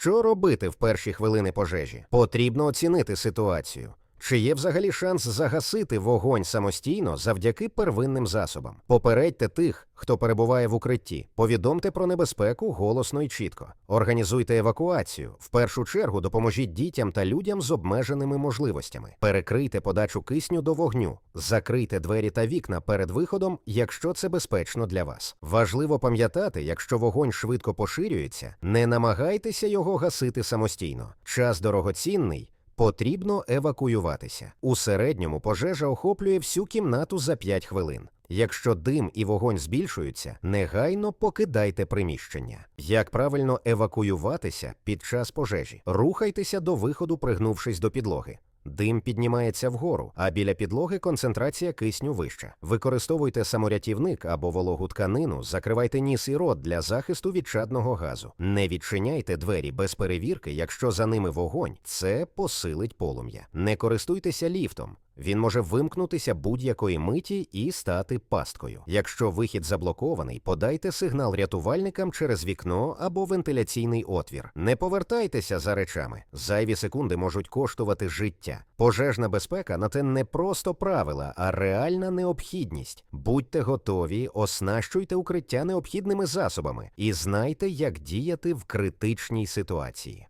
Що робити в перші хвилини пожежі? Потрібно оцінити ситуацію. Чи є взагалі шанс загасити вогонь самостійно завдяки первинним засобам? Попередьте тих, хто перебуває в укритті. Повідомте про небезпеку голосно і чітко. Організуйте евакуацію. В першу чергу допоможіть дітям та людям з обмеженими можливостями. Перекрийте подачу кисню до вогню. Закрийте двері та вікна перед виходом, якщо це безпечно для вас. Важливо пам'ятати, якщо вогонь швидко поширюється, не намагайтеся його гасити самостійно. Час дорогоцінний. Потрібно евакуюватися. У середньому пожежа охоплює всю кімнату за 5 хвилин. Якщо дим і вогонь збільшуються, негайно покидайте приміщення. Як правильно евакуюватися під час пожежі? Рухайтеся до виходу, пригнувшись до підлоги. Дим піднімається вгору, а біля підлоги концентрація кисню вища. Використовуйте саморятівник або вологу тканину, закривайте ніс і рот для захисту від чадного газу. Не відчиняйте двері без перевірки, якщо за ними вогонь, це посилить полум'я. Не користуйтеся ліфтом. Він може вимкнутися будь-якої миті і стати пасткою. Якщо вихід заблокований, подайте сигнал рятувальникам через вікно або вентиляційний отвір. Не повертайтеся за речами. Зайві секунди можуть коштувати життя. Пожежна безпека на те не просто правила, а реальна необхідність. Будьте готові, оснащуйте укриття необхідними засобами і знайте, як діяти в критичній ситуації.